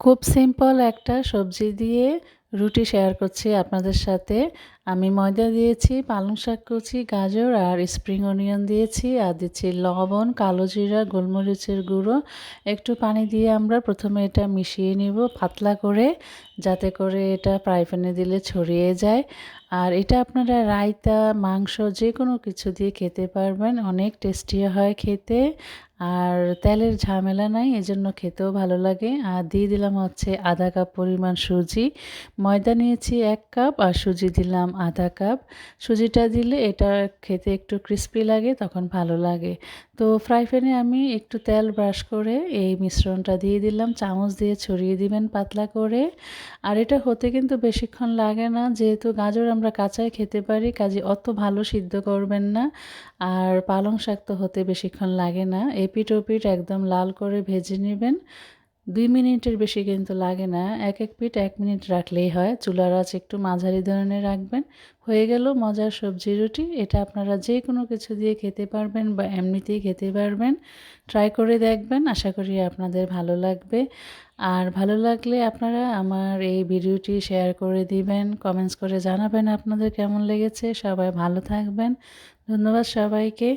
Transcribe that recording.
খুব সিম্পল একটা সবজি দিয়ে রুটি শেয়ার করছি আপনাদের সাথে। আমি ময়দা দিয়েছি, পালং শাক কুচি, গাজর আর স্প্রিং অনিয়ন দিয়েছি। আর দিচ্ছি লবণ, কালো জিরা, গোলমরিচের গুঁড়ো। একটু পানি দিয়ে আমরা প্রথমে এটা মিশিয়ে নিব পাতলা করে, যাতে করে এটা ফ্রাই প্যানে দিলে ছড়িয়ে যায়। আর এটা আপনারা রায়তা, মাংস যে কোনো কিছু দিয়ে খেতে পারবেন, অনেক টেস্টি হয় খেতে। আর তেলের ঝামেলা নাই, এজন্য খেতেও ভালো লাগে। আর দিয়ে দিলাম হচ্ছে আধা কাপ পরিমাণ সুজি। ময়দা নিয়েছি এক কাপ আর সুজি দিলাম আধা কাপ। সুজিটা দিলে এটা খেতে একটু ক্রিস্পি লাগে, তখন ভালো লাগে। তো ফ্রাই প্যানে আমি একটু তেল ব্রাশ করে এই মিশ্রণটা দিয়ে দিলাম। চামচ দিয়ে ছড়িয়ে দিবেন পাতলা করে। আর এটা হতে কিন্তু বেশিক্ষণ লাগে না, যেহেতু গাজর আমরা কাঁচায় খেতে পারি, কাজে অত ভালো সিদ্ধ করবেন না। আর পালং শাক তো হতে বেশিক্ষণ লাগে না। এপিট ওপিট একদম লাল করে ভেজে নেবেন। দুই মিনিটের বেশি কিন্তু লাগে না। এক এক পিঠ এক মিনিট রাখলেই হয়। চুলার আঁচ একটু মাঝারি ধরনের রাখবেন। হয়ে গেল মজার সবজি রুটি। এটা আপনারা যে কোনো কিছু দিয়ে খেতে পারবেন বা এমনিতেই খেতে পারবেন। ট্রাই করে দেখবেন। আশা করি আপনাদের ভালো লাগবে। আর ভালো লাগলে আপনারা আমার এই ভিডিওটি শেয়ার করে দিবেন। কমেন্টস করে জানাবেন আপনাদের কেমন লেগেছে। সবাই ভালো থাকবেন। ধন্যবাদ সবাইকে।